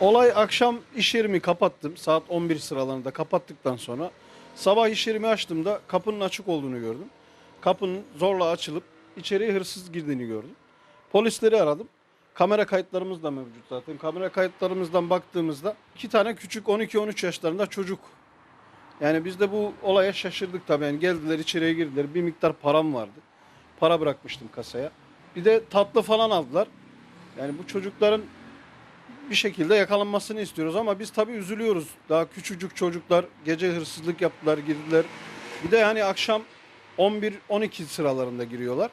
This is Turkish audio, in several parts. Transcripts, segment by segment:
Olay akşam iş yerimi kapattım. Saat 11 sıralarında kapattıktan sonra sabah iş yerimi açtığımda kapının açık olduğunu gördüm. Kapının zorla açılıp içeriye hırsız girdiğini gördüm. Polisleri aradım. Kamera kayıtlarımız da mevcut zaten. Kamera kayıtlarımızdan baktığımızda iki tane küçük 12-13 yaşlarında çocuk. Yani biz de bu olaya şaşırdık tabii. Yani geldiler içeriye girdiler. Bir miktar param vardı. Para bırakmıştım kasaya. Bir de tatlı falan aldılar. Yani bu çocukların bir şekilde yakalanmasını istiyoruz ama biz tabii üzülüyoruz. Daha küçücük çocuklar gece hırsızlık yaptılar, girdiler. Bir de yani akşam 11-12 sıralarında giriyorlar.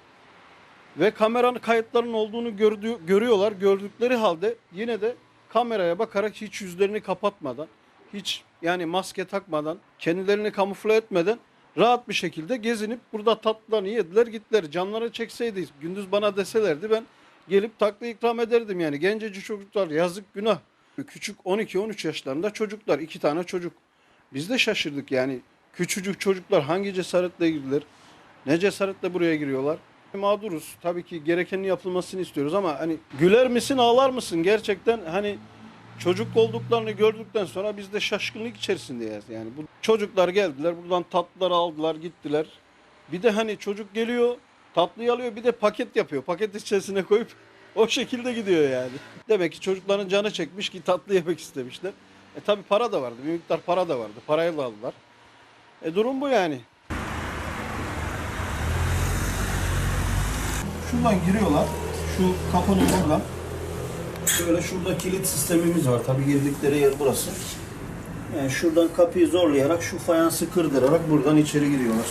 Ve kameranın kayıtlarının olduğunu gördü, görüyorlar. Gördükleri halde yine de kameraya bakarak hiç yüzlerini kapatmadan, hiç yani maske takmadan, kendilerini kamufle etmeden rahat bir şekilde gezinip burada tatlılarını yediler gittiler. Canları çekseydi gündüz bana deselerdi ben gelip tatlı ikram ederdim yani. Genceci çocuklar yazık günah. Küçük 12-13 yaşlarında çocuklar iki tane çocuk. Biz de şaşırdık yani. Küçücük çocuklar hangi cesaretle girdiler? Ne cesaretle buraya giriyorlar? Mağduruz. Tabii ki gerekenin yapılmasını istiyoruz ama hani güler misin ağlar mısın? Gerçekten hani çocuk olduklarını gördükten sonra biz de şaşkınlık içerisindeyiz. Yani bu çocuklar geldiler buradan tatlıları aldılar gittiler. Bir de hani çocuk geliyor tatlıyı alıyor bir de paket yapıyor. Paket içerisine koyup o şekilde gidiyor yani. Demek ki çocukların canı çekmiş ki tatlı yemek istemişler. E tabi para da vardı. Bir miktar para da vardı. Parayı da aldılar. E durum bu yani. Şuradan giriyorlar. Şu kapının oradan. Şöyle şurada kilit sistemimiz var. Tabi girdikleri yer burası. Yani şuradan kapıyı zorlayarak şu fayansı kırdırarak buradan içeri giriyorlar.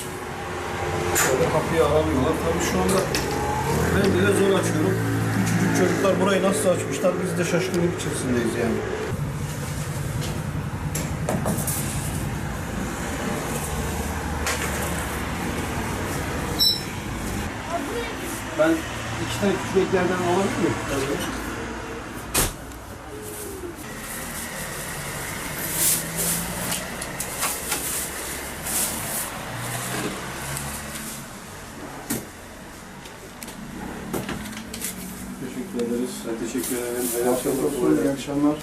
Şöyle kapıyı aralıyorlar. Tabii şu anda ben bile zor açıyorum. Küçücük çocuklar burayı nasıl açmışlar biz de şaşkınlık içerisindeyiz yani. Ben iki tane küçük eklerden alabilir miyim? Tabii. Ederiz. Teşekkür ederim. Afiyet olsun. İyi akşamlar.